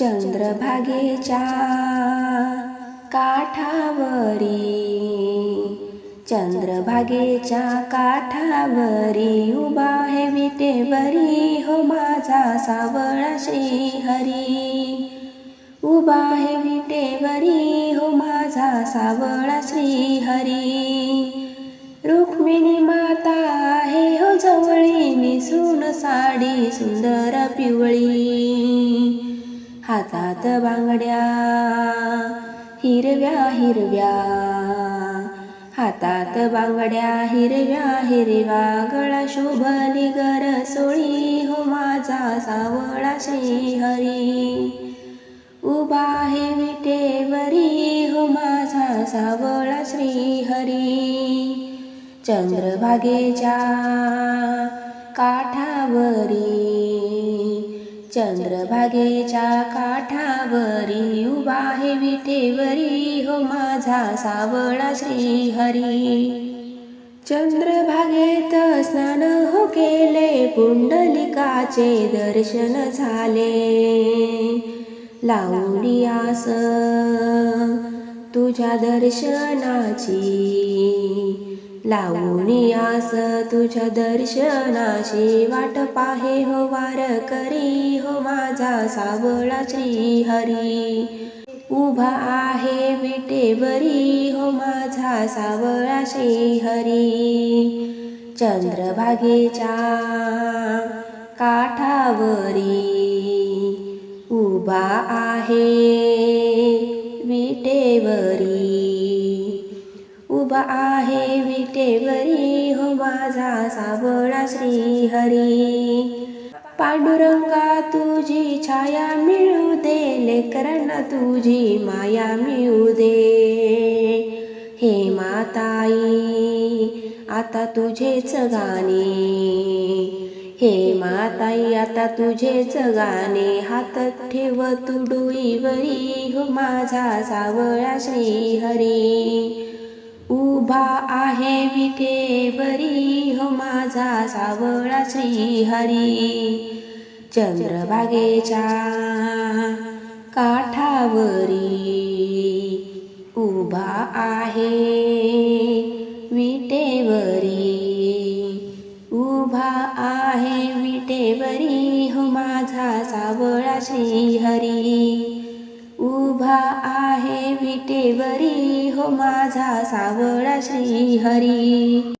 चंद्रभागेच्या काठावरी चंद्रभागेच्या काठावरी उभा आहे विटेवरी हो माझा सावळा श्रीहरी. उभा हे विटेवरी हो माझा सावळा श्रीहरी. रुक्मिणी माता आहे हो जवळी निसून साडी सुंदर पिवळी. हातात बांगड्या हिरव्या हिरव्या. हातात बांगड्या हिरव्या हिरव्या. गळा शोभली गरसोळी हो माझा सावळा श्री हरी उभा आहे विटेवरी हो माझा सावळा श्री हरी चंद्रभागेच्या काठावरी. चंद्रभागेच्या काठावरी उभा हे विटेवरी. हो माझा सावळा श्रीहरी. चंद्रभागेत स्नान हो केले पुंडलिकाचे दर्शन झाले. लावणी आस तुझ्या दर्शनाची लावणी आस तुझ्या दर्शनाशी वाट पाहे हो वार करी हो माझा सावळा श्रीहरी. उभा आहे विटेवरी हो माझा सावळा श्रीहरी. चंद्रभागेच्या काठावरी उभा आहे विटेवरी आहे विटेवरी हो माझा सावळा श्रीहरी. पांडुरंगा तुझी छाया मिळू दे लेकरांना तुझी माया मिळू दे. हे माताई आता तुझेच गाणे. हे माताई आता तुझेच गाणे. हातात ठेव तुडुईवरी हो माझा सावळा श्रीहरी. उभा आहे विटेवरी हो माझा सावळा श्रीहरी. चंद्रभागेच्या काठावरी उभा आहे विटेवरी. उभा आहे विटेवरी हो माझा सावळा श्रीहरी. उभा आहे विटेवरी हो माझा सावळा श्रीहरी.